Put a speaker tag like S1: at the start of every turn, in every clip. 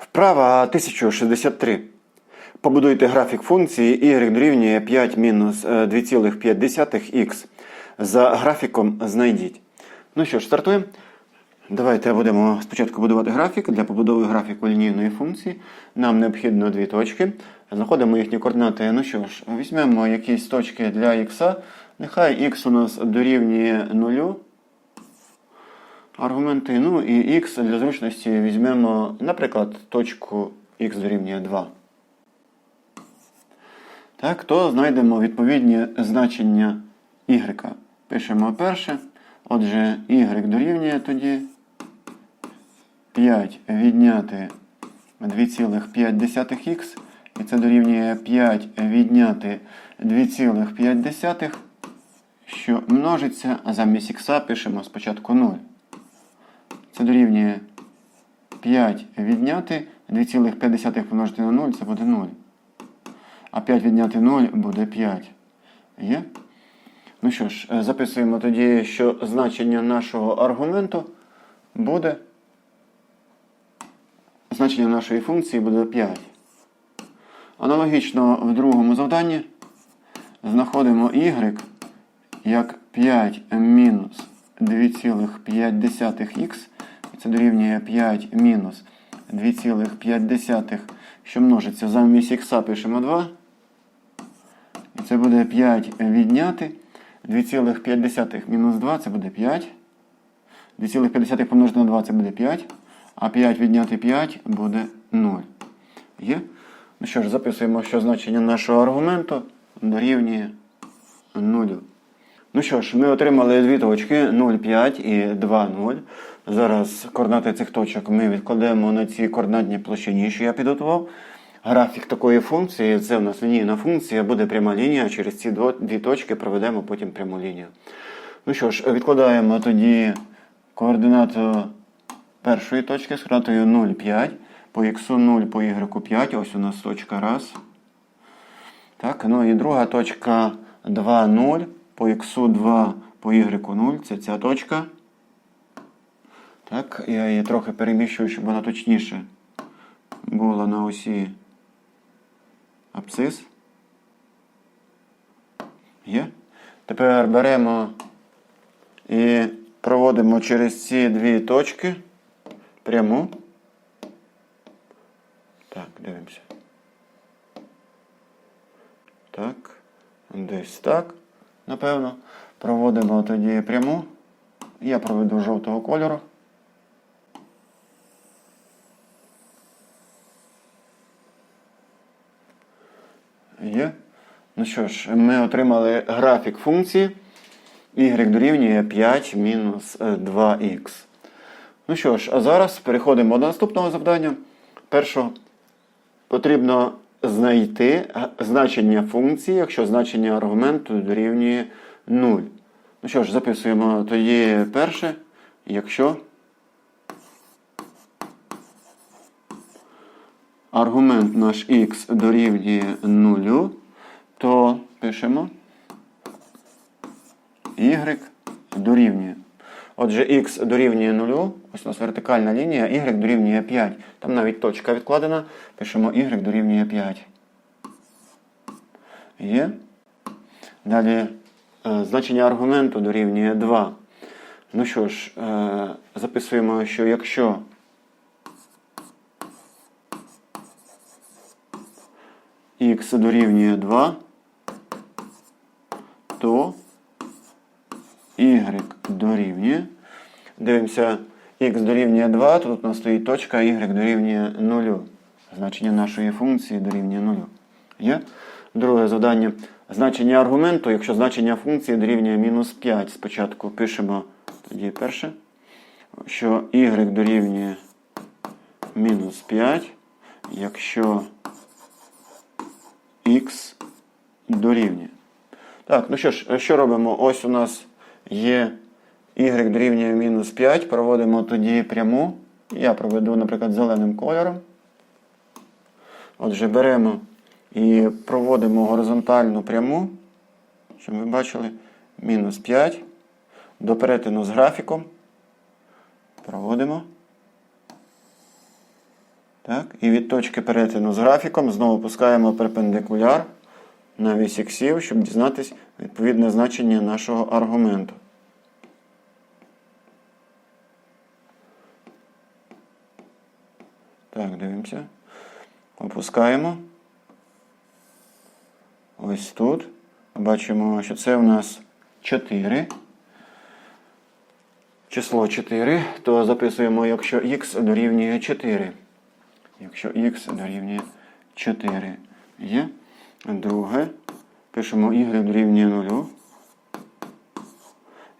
S1: Вправа 1063. Побудуйте графік функції y дорівнює 5 мінус е, 2,5х. За графіком знайдіть. Ну що ж, стартуємо. Давайте будемо спочатку будувати графік. Для побудови графіку лінійної функції нам необхідно дві точки. Знаходимо їхні координати. Ну що ж, візьмемо якісь точки для х. Нехай х у нас дорівнює 0. Аргументи, ну і х для зручності візьмемо, наприклад, точку х дорівнює 2. Так, то знайдемо відповідні значення y. Пишемо перше. Отже, y дорівнює тоді 5 відняти 2,5х. І це дорівнює 5 відняти 2,5, що множиться, а замість х пишемо спочатку 0. Це дорівнює 5 відняти 2,5 помножити на 0, це буде 0. А 5 відняти 0 буде 5. Є? Ну що ж, е, записуємо тоді, що значення нашого аргументу буде. Значення нашої функції буде 5. Аналогічно в другому завданні знаходимо y як 5 мінус 2,5х. Це дорівнює 5 мінус 2,5, що множиться замість х пишемо 2. І це буде 5 відняти. 2,5 мінус 2 це буде 5. 2,5 помножити на 2 це буде 5. А 5 відняти 5 буде 0. Є? Ну що ж, записуємо, що значення нашого аргументу дорівнює 0. Ну що ж, ми отримали дві точки 0,5 і 2,0. Зараз координати цих точок ми відкладемо на ці координатні площині, що я підготував. Графік такої функції це у нас лінійна функція, буде пряма лінія. Через ці дві точки проведемо потім пряму лінію. Ну що ж, відкладаємо тоді координату першої точки з координатою 0,5. По х 0, по y 5. Ось у нас точка раз. Так, ну і друга точка 2, 0. По х 2, по y 0. Це ця точка. Так, я її трохи переміщую, щоб вона точніше була на осі абсцис. Є. Тепер беремо і проводимо через ці дві точки пряму. Так, дивимося. Так. Десь так. Напевно. Проводимо тоді пряму. Я проведу жовтого кольору. Є. Ну що ж, ми отримали графік функції y дорівнює 5 мінус е, 2х. Ну що ж, а зараз переходимо до наступного завдання. Першого потрібно знайти е, значення функції, якщо значення аргументу дорівнює 0. Ну що ж, записуємо тоді перше, якщо аргумент наш x дорівнює 0, то пишемо y дорівнює. Отже, x дорівнює 0, ось у нас вертикальна лінія, y дорівнює 5. Там навіть точка відкладена, пишемо y дорівнює 5. Є. Далі е, значення аргументу дорівнює 2. Ну що ж, е, записуємо, що якщо х дорівнює 2, то y дорівнює. Дивимося, х дорівнює 2, то тут у нас стоїть точка, y дорівнює 0. Значення нашої функції дорівнює 0. Є? Друге завдання. Значення аргументу, якщо значення функції дорівнює мінус 5. Спочатку пишемо тоді перше, що y дорівнює мінус 5, якщо х дорівнює. Так, ну що ж, що робимо? Ось у нас є y дорівнює мінус 5. Проводимо тоді пряму. Я проведу, наприклад, зеленим кольором. Отже, беремо і проводимо горизонтальну пряму, щоб ви бачили, мінус 5. До перетину з графіком. Проводимо. Так? І від точки перетину з графіком знову пускаємо перпендикуляр на вісь іксів, щоб дізнатись відповідне значення нашого аргументу. Так, дивимося. Опускаємо. Ось тут. Бачимо, що це у нас 4. Число 4, то записуємо, якщо х дорівнює 4. Якщо х дорівнює 4 є. Друге. Пишемо y дорівнює 0.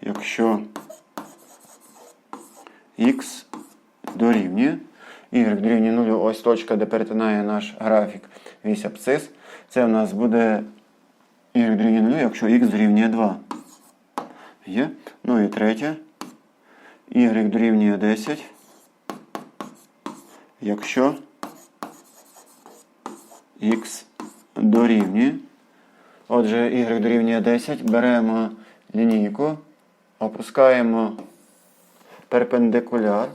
S1: Якщо х дорівнює. Y дорівнює 0, ось точка, де перетинає наш графік вісь абсцис. Це у нас буде y дорівнює 0, якщо х дорівнює 2. Є. Ну і третє. Y дорівнює 10. Якщо х дорівнює. Отже, y дорівнює 10. Беремо лінійку, опускаємо перпендикуляр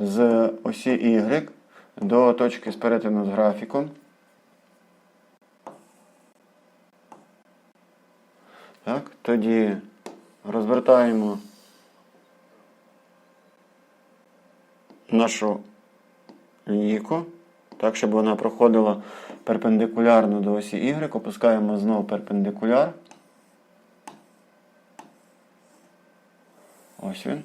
S1: з осі Y до точки з перетину з графіком. Так, тоді розвертаємо нашу лінійку, так, щоб вона проходила перпендикулярно до осі Y, опускаємо знову перпендикуляр. Ось він.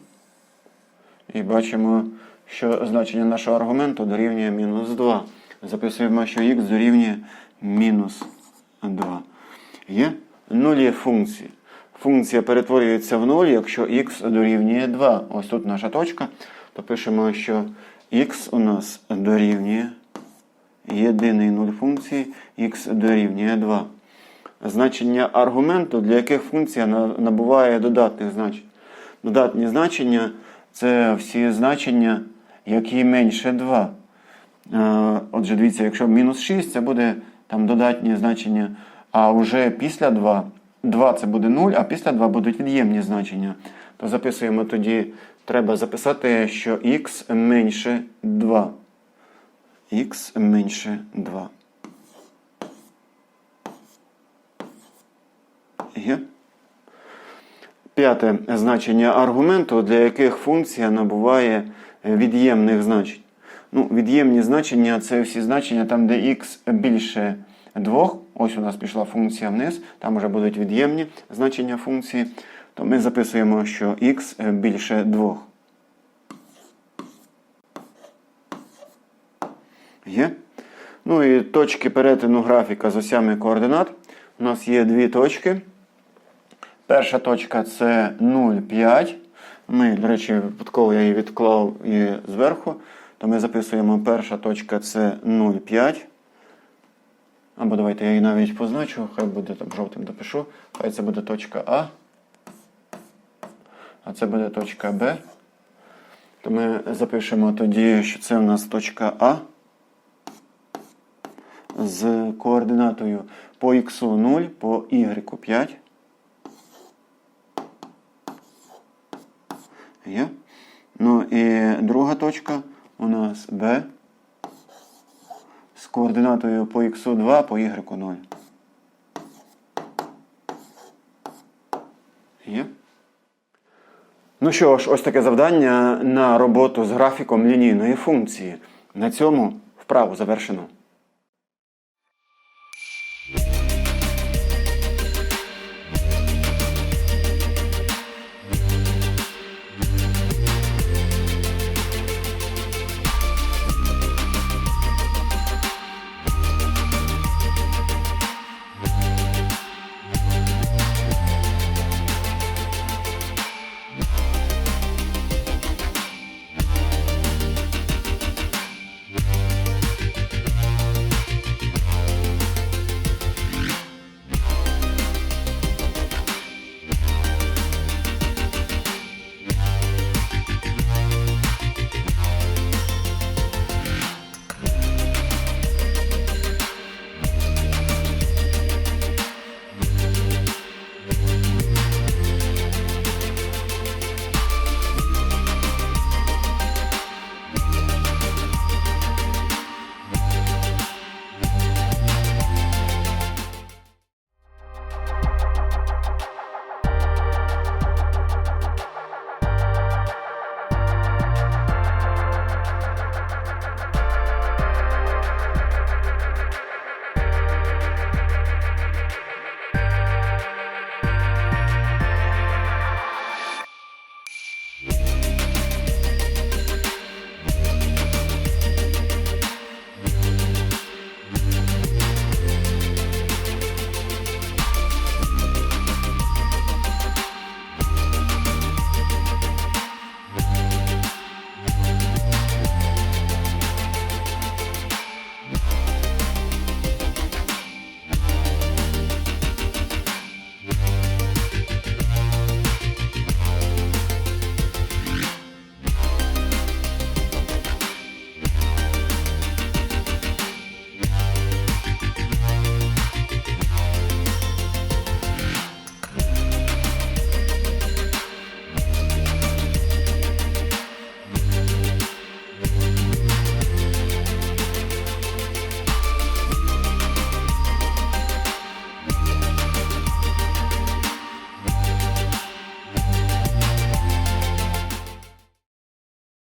S1: І бачимо, що значення нашого аргументу дорівнює мінус 2. Записуємо, що х дорівнює мінус 2. Є нулі функції. Функція перетворюється в 0, якщо х дорівнює 2. Ось тут наша точка. То пишемо, що х у нас дорівнює єдиний нуль функції, х дорівнює 2. Значення аргументу, для яких функція набуває додатних значень. Додатні значення це всі значення, які менше 2. Е, Отже, дивіться, якщо мінус 6, це буде там додатні значення. А вже після 2, 2 це буде 0, а після 2 будуть від'ємні значення. То записуємо тоді, треба записати, що х менше 2. х менше 2. Є? П'яте значення аргументу, для яких функція набуває від'ємних значень. Ну, від'ємні значення це всі значення там, де х більше 2. Ось у нас пішла функція вниз, там вже будуть від'ємні значення функції. То ми записуємо, що х більше 2. Є. Ну і точки перетину графіка з осями координат. У нас є дві точки. Перша точка це 0,5. Ми, до речі, випадково я її відклав і зверху. То ми записуємо перша точка це 0,5. Або давайте я її навіть позначу, хай буде там жовтим допишу. Хай це буде точка А. А це буде точка Б. То ми запишемо тоді, що це у нас точка А. З координатою по х 0, по y 5. Є. Ну і друга точка у нас Б з координатою по х 2 по y 0. Є. Ну що ж, ось таке завдання на роботу з графіком лінійної функції. На цьому вправу завершено.